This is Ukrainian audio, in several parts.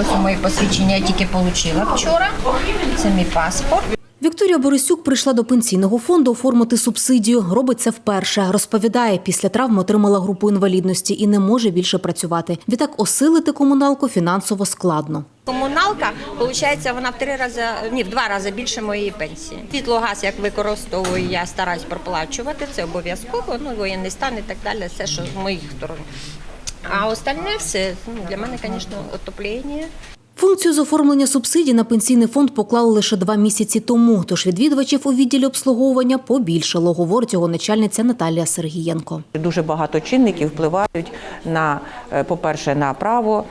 Ось моє посвідчення я тільки отримала вчора. Це мій паспорт. Вікторія Борисюк прийшла до пенсійного фонду оформити субсидію. Робить це вперше. Розповідає, після травм отримала групу інвалідності і не може більше працювати. Відтак осилити комуналку фінансово складно. Комуналка, виходить, вона в три рази, ні, в два рази більше моєї пенсії. Світлогаз, як використовую, я стараюсь проплачувати, це обов'язково, ну, воєнний стан і так далі, все, що з моїх сторон. А остальне все, ну, для мене, звісно, отоплення. Функцію з оформлення субсидій на пенсійний фонд поклали лише два місяці тому. Тож відвідувачів у відділі обслуговування побільшало, говорить його начальниця Наталія Сергієнко. Дуже багато чинників впливають на, е, по-перше, на право.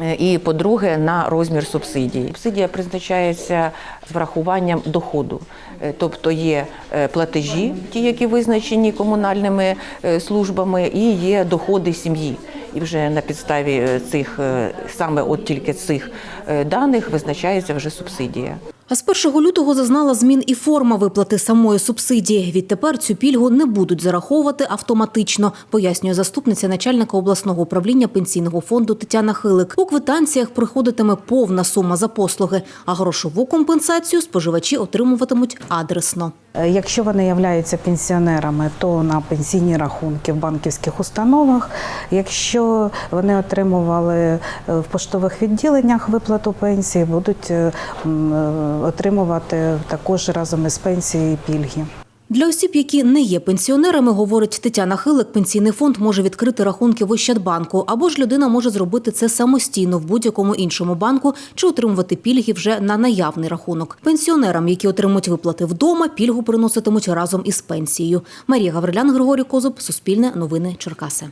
Е, І по-друге, на розмір субсидії. Субсидія призначається з врахуванням доходу, Е, тобто є е, платежі, ті, які визначені комунальними службами, і є доходи сім'ї. І вже на підставі цих саме от тільки цих даних визначається вже субсидія. А з 1 лютого зазнала змін і форма виплати самої субсидії. Відтепер цю пільгу не будуть зараховувати автоматично, пояснює заступниця начальника обласного управління пенсійного фонду Тетяна Хилик. У квитанціях приходитиме повна сума за послуги, а грошову компенсацію споживачі отримуватимуть адресно. Е, Якщо вони являються пенсіонерами, то на пенсійні рахунки в банківських установах. Якщо вони отримували е, в поштових відділеннях виплату пенсії, будуть е, отримувати також разом із пенсією пільги. Для осіб, які не є пенсіонерами, говорить Тетяна Хилик, пенсійний фонд може відкрити рахунки в Ощадбанку, або ж людина може зробити це самостійно в будь-якому іншому банку чи отримувати пільги вже на наявний рахунок. Пенсіонерам, які отримують виплати вдома, пільгу приноситимуть разом із пенсією. Марія Гаврилян, Григорій Козуб, Суспільне новини Черкаси.